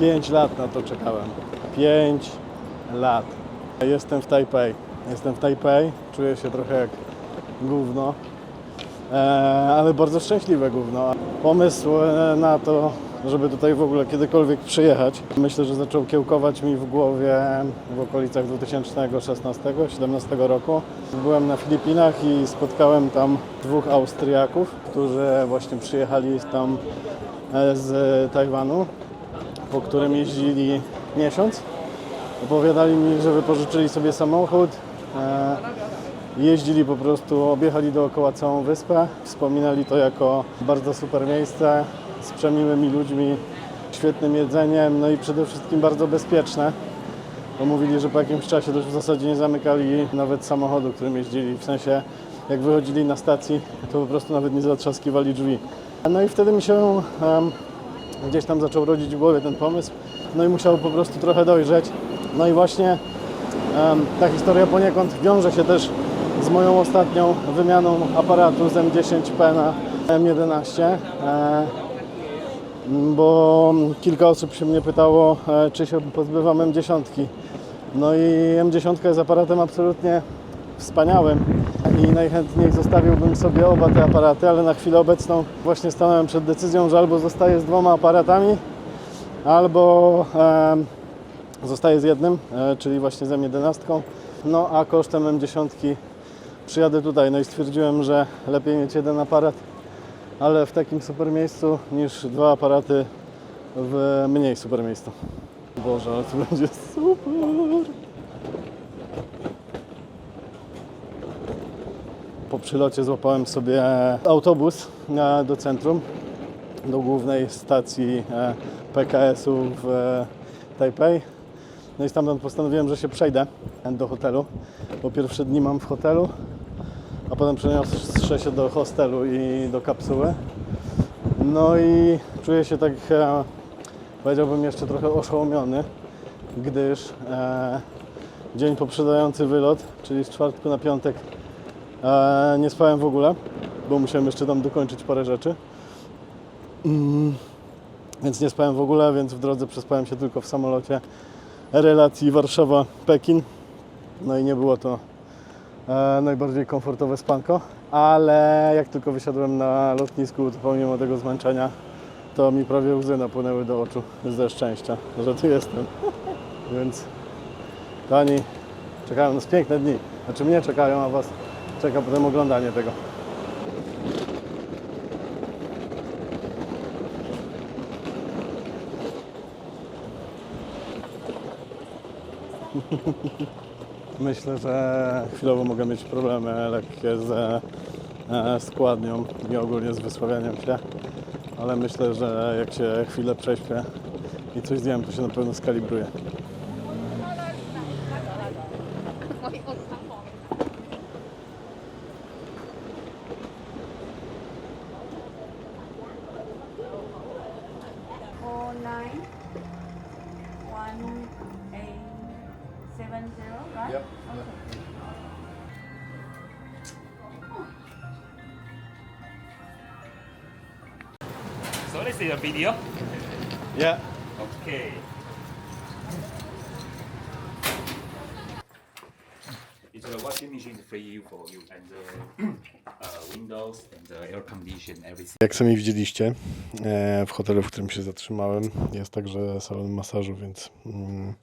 5 lat na to czekałem. 5 lat. Jestem w Tajpej. Jestem w Tajpej. Czuję się trochę jak gówno. E, ale bardzo szczęśliwe gówno. Pomysł e, na to, żeby tutaj w ogóle kiedykolwiek przyjechać, myślę, że zaczął kiełkować mi w głowie w okolicach 2016-2017 roku. Byłem na Filipinach i spotkałem tam dwóch Austriaków, którzy właśnie przyjechali tam e, z Tajwanu, po którym jeździli miesiąc. Opowiadali mi, że wypożyczyli sobie samochód. E, Jeździli po prostu, objechali dookoła całą wyspę. Wspominali to jako bardzo super miejsce z przemiłymi ludźmi, świetnym jedzeniem, no i przede wszystkim bardzo bezpieczne. Bo mówili, że po jakimś czasie już w zasadzie nie zamykali nawet samochodu, którym jeździli. W sensie, jak wychodzili na stacji, to po prostu nawet nie zatrzaskiwali drzwi. No i wtedy mi się em, gdzieś tam zaczął rodzić w głowie ten pomysł. No i musiał po prostu trochę dojrzeć. No i właśnie Ta historia poniekąd wiąże się też z moją ostatnią wymianą aparatu z M10P na M11, e, bo kilka osób się mnie pytało, e, czy się pozbywam M10. No i M10 jest aparatem absolutnie wspaniałym i najchętniej zostawiłbym sobie oba te aparaty, ale na chwilę obecną właśnie stanąłem przed decyzją, że albo zostaję z dwoma aparatami, albo em, Zostaję z jednym, e, czyli właśnie z M11. No a kosztem M10 przyjadę tutaj. No i stwierdziłem, że lepiej mieć jeden aparat, ale w takim super miejscu niż dwa aparaty w mniej super miejscu. Boże, ale to będzie super. Przylocie złapałem sobie autobus e, do centrum, do głównej stacji e, PKS-u w e, Tajpej. No i stamtąd postanowiłem, że się przejdę do hotelu, bo pierwsze dni mam w hotelu, a potem przeniosę się do hostelu i do kapsuły. No i czuję się tak, e, powiedziałbym, jeszcze trochę oszołomiony, gdyż e, dzień poprzedzający wylot, czyli z czwartku na piątek, e, nie spałem w ogóle, bo musiałem jeszcze tam dokończyć parę rzeczy. Mm, więc nie spałem w ogóle, więc w drodze przespałem się tylko w samolocie relacji Warszawa-Pekin. No i nie było to e, najbardziej komfortowe spanko, ale jak tylko wysiadłem na lotnisku, to pomimo tego zmęczenia, to mi prawie łzy napłynęły do oczu ze szczęścia, że tu jestem. Więc kochani, czekają nas piękne dni. Znaczy mnie czekają, a Was czeka potem oglądanie tego. Myślę, że chwilowo mogę mieć problemy lekkie z e, składnią i ogólnie z wysławianiem się, ale myślę, że jak się chwilę prześpię i coś zjem, to się na pewno skalibruje. This is a video. Yeah. Okay. It's a washing machine free for you and the uh, windows and the air condition everything. Jak sami widzieliście, e, w hotelu, w którym się zatrzymałem, jest także salon masażu, więc mm,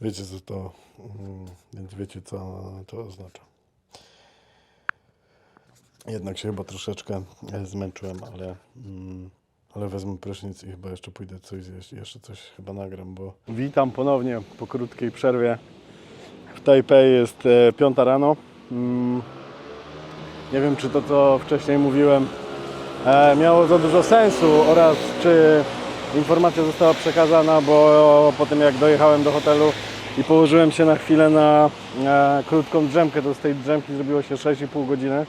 wiecie co to, mm, więc wiecie co to oznacza. Jednak się chyba troszeczkę e, zmęczyłem, ale, mm, ale wezmę prysznic i chyba jeszcze pójdę coś zjeść, jeszcze coś chyba nagram, bo... Witam ponownie po krótkiej przerwie. W Tajpej jest e, piąta rano. Mm, nie wiem, czy to, co wcześniej mówiłem, e, miało za dużo sensu oraz czy informacja została przekazana, bo po tym jak dojechałem do hotelu i położyłem się na chwilę na e, krótką drzemkę, to z tej drzemki zrobiło się 6,5 godziny.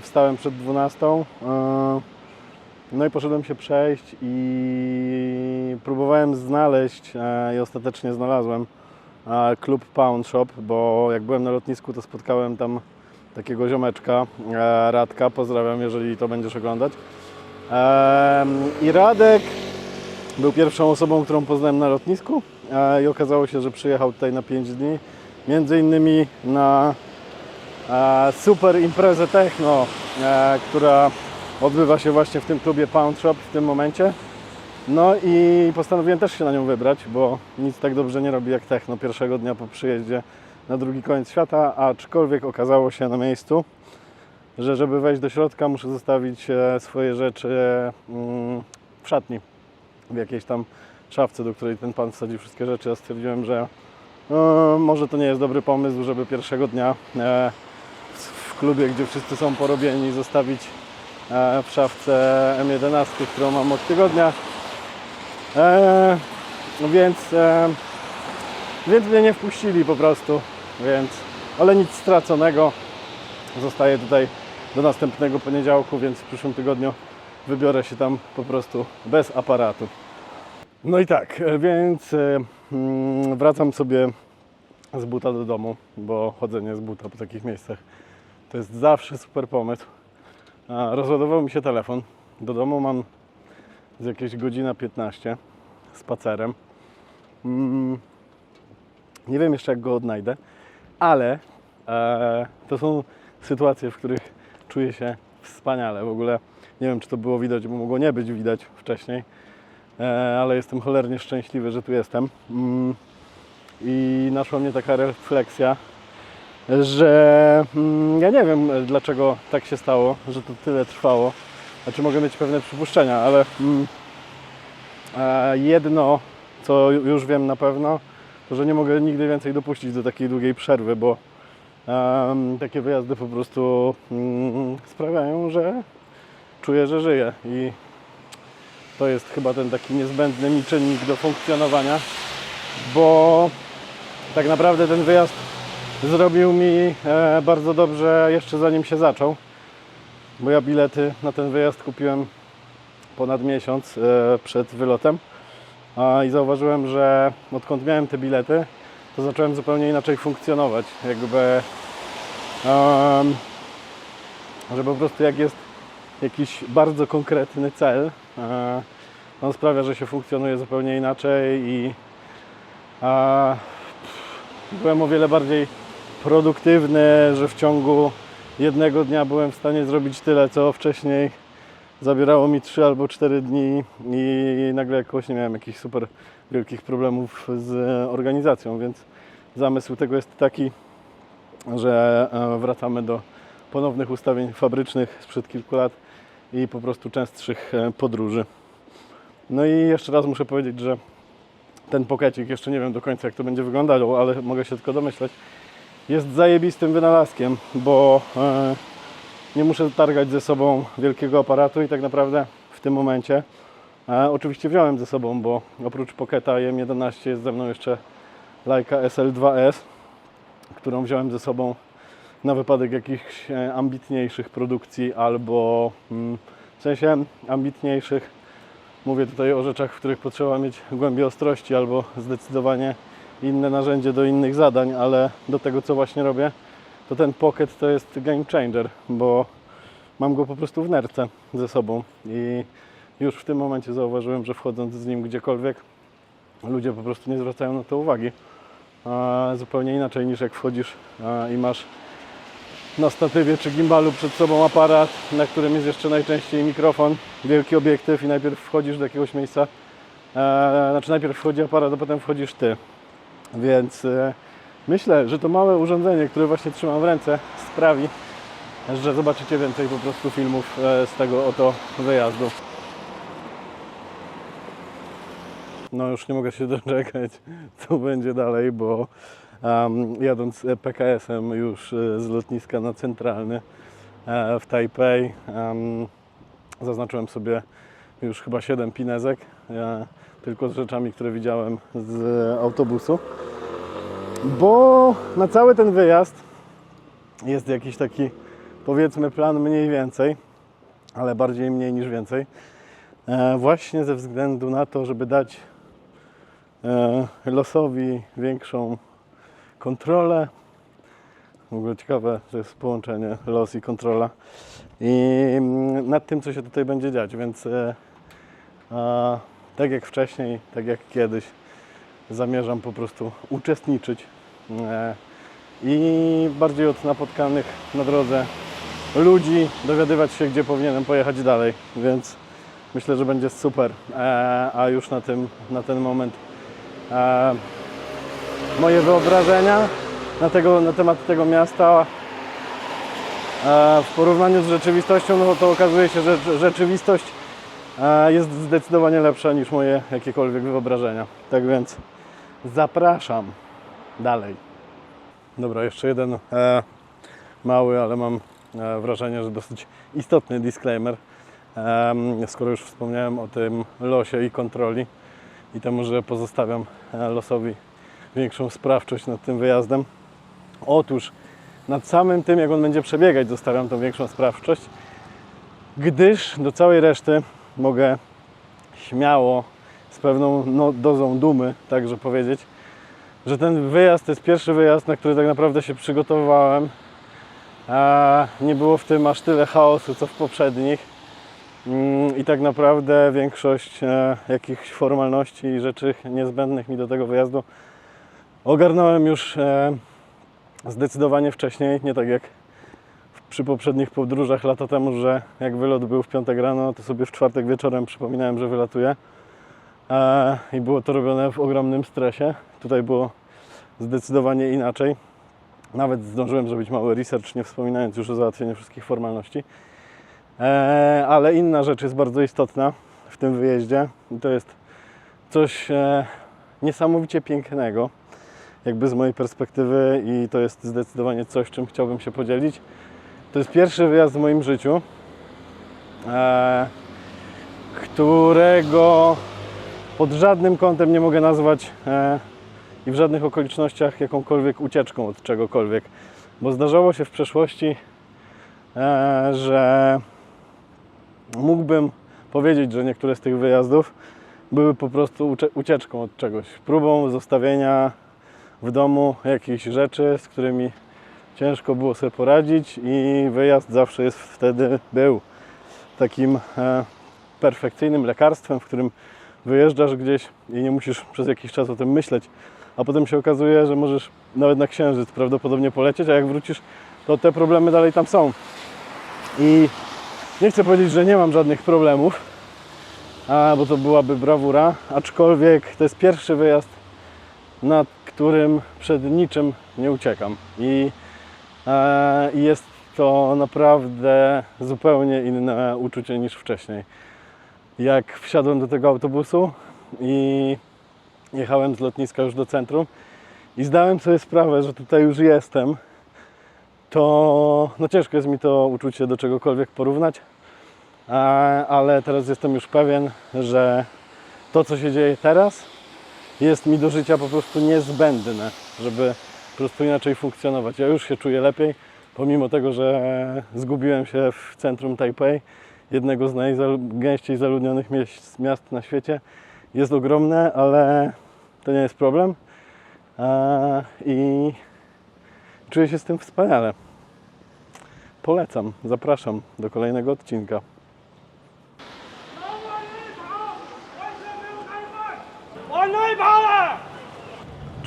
Wstałem przed 12. E, no i poszedłem się przejść i próbowałem znaleźć e, i ostatecznie znalazłem e, klub Pound Shop, bo jak byłem na lotnisku, to spotkałem tam takiego ziomeczka, e, Radka, pozdrawiam, jeżeli to będziesz oglądać. I Radek był pierwszą osobą, którą poznałem na lotnisku i okazało się, że przyjechał tutaj na 5 dni. Między innymi na super imprezę techno, która odbywa się właśnie w tym klubie Pound Shop w tym momencie. No i postanowiłem też się na nią wybrać, bo nic tak dobrze nie robi jak techno pierwszego dnia po przyjeździe na drugi koniec świata, aczkolwiek okazało się na miejscu, że żeby wejść do środka muszę zostawić e, swoje rzeczy mm, w szatni, w jakiejś tam szafce, do której ten pan wsadził wszystkie rzeczy. Ja stwierdziłem, że e, może to nie jest dobry pomysł, żeby pierwszego dnia e, w, klubie, gdzie wszyscy są porobieni, zostawić w szafce M11, którą mam od tygodnia. E, więc, e, więc mnie nie wpuścili po prostu, więc, ale nic straconego. Zostaję tutaj do następnego poniedziałku, więc w przyszłym tygodniu wybiorę się tam po prostu bez aparatu. No i tak, e, więc e, mm, wracam sobie z buta do domu, bo chodzenie z buta po takich miejscach to jest zawsze super pomysł. Rozładował mi się telefon. Do domu mam z jakieś godzina 15 spacerem. Mm, nie wiem jeszcze jak go odnajdę, ale e, to są sytuacje, w których czuję się wspaniale. W ogóle nie wiem, czy to było widać, bo mogło nie być widać wcześniej, e, ale jestem cholernie szczęśliwy, że tu jestem. Mm, I naszła mnie taka refleksja, że mm, ja nie wiem dlaczego tak się stało, że to tyle trwało. Znaczy mogę mieć pewne przypuszczenia, ale mm, jedno, co ju- już wiem na pewno, to że nie mogę nigdy więcej dopuścić do takiej długiej przerwy, bo takie wyjazdy po prostu mm, sprawiają, że czuję, że żyję i to jest chyba ten taki niezbędny mi czynnik do funkcjonowania, bo tak naprawdę ten wyjazd zrobił mi e, bardzo dobrze jeszcze zanim się zaczął, bo ja bilety na ten wyjazd kupiłem ponad miesiąc e, przed wylotem i zauważyłem, że odkąd miałem te bilety, to zacząłem zupełnie inaczej funkcjonować. Jakby, że po prostu jak jest jakiś bardzo konkretny cel, e, on sprawia, że się funkcjonuje zupełnie inaczej i byłem o wiele bardziej produktywny, że w ciągu jednego dnia byłem w stanie zrobić tyle, co wcześniej zabierało mi 3 albo 4 dni i nagle jakoś nie miałem jakichś super wielkich problemów z organizacją, więc zamysł tego jest taki, że e, wracamy do ponownych ustawień fabrycznych sprzed kilku lat i po prostu częstszych e, podróży. No i jeszcze raz muszę powiedzieć, że ten pokecik, jeszcze nie wiem do końca jak to będzie wyglądało, ale mogę się tylko domyśleć, jest zajebistym wynalazkiem, bo e, nie muszę targać ze sobą wielkiego aparatu i tak naprawdę w tym momencie e, oczywiście wziąłem ze sobą, bo oprócz Pocketa M11 jest ze mną jeszcze Leica SL2S, którą wziąłem ze sobą na wypadek jakichś e, ambitniejszych produkcji albo mm, w sensie ambitniejszych. Mówię tutaj o rzeczach, w których potrzeba mieć głębię ostrości albo zdecydowanie inne narzędzie do innych zadań, ale do tego, co właśnie robię, to ten Pocket to jest game changer, bo mam go po prostu w nerce ze sobą i już w tym momencie zauważyłem, że wchodząc z nim gdziekolwiek, ludzie po prostu nie zwracają na to uwagi. Zupełnie inaczej niż jak wchodzisz i masz na statywie czy gimbalu przed sobą aparat, na którym jest jeszcze najczęściej mikrofon, wielki obiektyw i najpierw wchodzisz do jakiegoś miejsca, e, znaczy najpierw wchodzi aparat, a potem wchodzisz ty. Więc e, myślę, że to małe urządzenie, które właśnie trzymam w ręce sprawi, że zobaczycie więcej po prostu filmów e, z tego oto wyjazdu. No już nie mogę się doczekać, co będzie dalej, bo um, jadąc PKS-em już e, z lotniska na centralny e, w Tajpej em, zaznaczyłem sobie już chyba 7 pinezek, tylko z rzeczami, które widziałem z autobusu. Bo na cały ten wyjazd jest jakiś taki, powiedzmy, plan mniej więcej, ale bardziej mniej niż więcej. E, właśnie ze względu na to, żeby dać e, losowi większą kontrolę. W ogóle ciekawe, to jest połączenie los i kontrola. I mm, nad tym, co się tutaj będzie dziać, więc e, tak jak wcześniej, tak jak kiedyś, zamierzam po prostu uczestniczyć e, i bardziej od napotkanych na drodze ludzi dowiadywać się, gdzie powinienem pojechać dalej, więc myślę, że będzie super. E, a już na, tym, na ten moment e, moje wyobrażenia na, tego, na temat tego miasta w porównaniu z rzeczywistością, no to okazuje się, że rzeczywistość jest zdecydowanie lepsza niż moje jakiekolwiek wyobrażenia. Tak więc zapraszam dalej. Dobra, jeszcze jeden e, mały, ale mam e, wrażenie, że dosyć istotny disclaimer. Em, skoro już wspomniałem o tym losie i kontroli i temu, że pozostawiam e, losowi większą sprawczość nad tym wyjazdem. Otóż nad samym tym, jak on będzie przebiegać, zostawiam tą większą sprawczość, gdyż do całej reszty mogę śmiało, z pewną no, dozą dumy, także powiedzieć, że ten wyjazd to jest pierwszy wyjazd, na który tak naprawdę się przygotowywałem. Nie było w tym aż tyle chaosu, co w poprzednich. Mm, I tak naprawdę większość e, jakichś formalności i rzeczy niezbędnych mi do tego wyjazdu ogarnąłem już e, zdecydowanie wcześniej, nie tak jak przy poprzednich podróżach lata temu, że jak wylot był w piątek rano, to sobie w czwartek wieczorem przypominałem, że wylatuję. I było to robione w ogromnym stresie. Tutaj było zdecydowanie inaczej. Nawet zdążyłem zrobić mały research, nie wspominając już o załatwieniu wszystkich formalności. E, ale inna rzecz jest bardzo istotna w tym wyjeździe i to jest coś e, niesamowicie pięknego, jakby z mojej perspektywy i to jest zdecydowanie coś, czym chciałbym się podzielić. To jest pierwszy wyjazd w moim życiu, e, którego pod żadnym kątem nie mogę nazwać e, i w żadnych okolicznościach jakąkolwiek ucieczką od czegokolwiek, bo zdarzało się w przeszłości, e, że mógłbym powiedzieć, że niektóre z tych wyjazdów były po prostu ucie- ucieczką od czegoś, próbą zostawienia w domu jakichś rzeczy, z którymi ciężko było sobie poradzić i wyjazd zawsze jest wtedy był takim e, perfekcyjnym lekarstwem, w którym wyjeżdżasz gdzieś i nie musisz przez jakiś czas o tym myśleć, a potem się okazuje, że możesz nawet na księżyc prawdopodobnie polecieć, a jak wrócisz, to te problemy dalej tam są. I nie chcę powiedzieć, że nie mam żadnych problemów, a, bo to byłaby brawura, aczkolwiek to jest pierwszy wyjazd, nad którym przed niczym nie uciekam. I, i jest to naprawdę zupełnie inne uczucie niż wcześniej. Jak wsiadłem do tego autobusu i jechałem z lotniska już do centrum i zdałem sobie sprawę, że tutaj już jestem, to no ciężko jest mi to uczucie do czegokolwiek porównać, ale teraz jestem już pewien, że to, co się dzieje teraz, jest mi do życia po prostu niezbędne, żeby prostu inaczej funkcjonować. Ja już się czuję lepiej, pomimo tego, że zgubiłem się w centrum Tajpej, jednego z najgęściej zaludnionych miast na świecie. Jest ogromne, ale to nie jest problem. I czuję się z tym wspaniale. Polecam, zapraszam do kolejnego odcinka.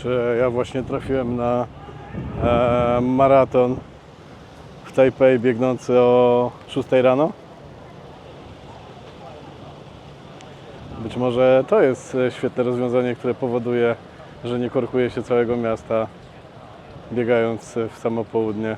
Czy ja właśnie trafiłem na e, maraton w Tajpej biegnący o 6 rano? Być może to jest świetne rozwiązanie, które powoduje, że nie korkuje się całego miasta biegając w samo południe.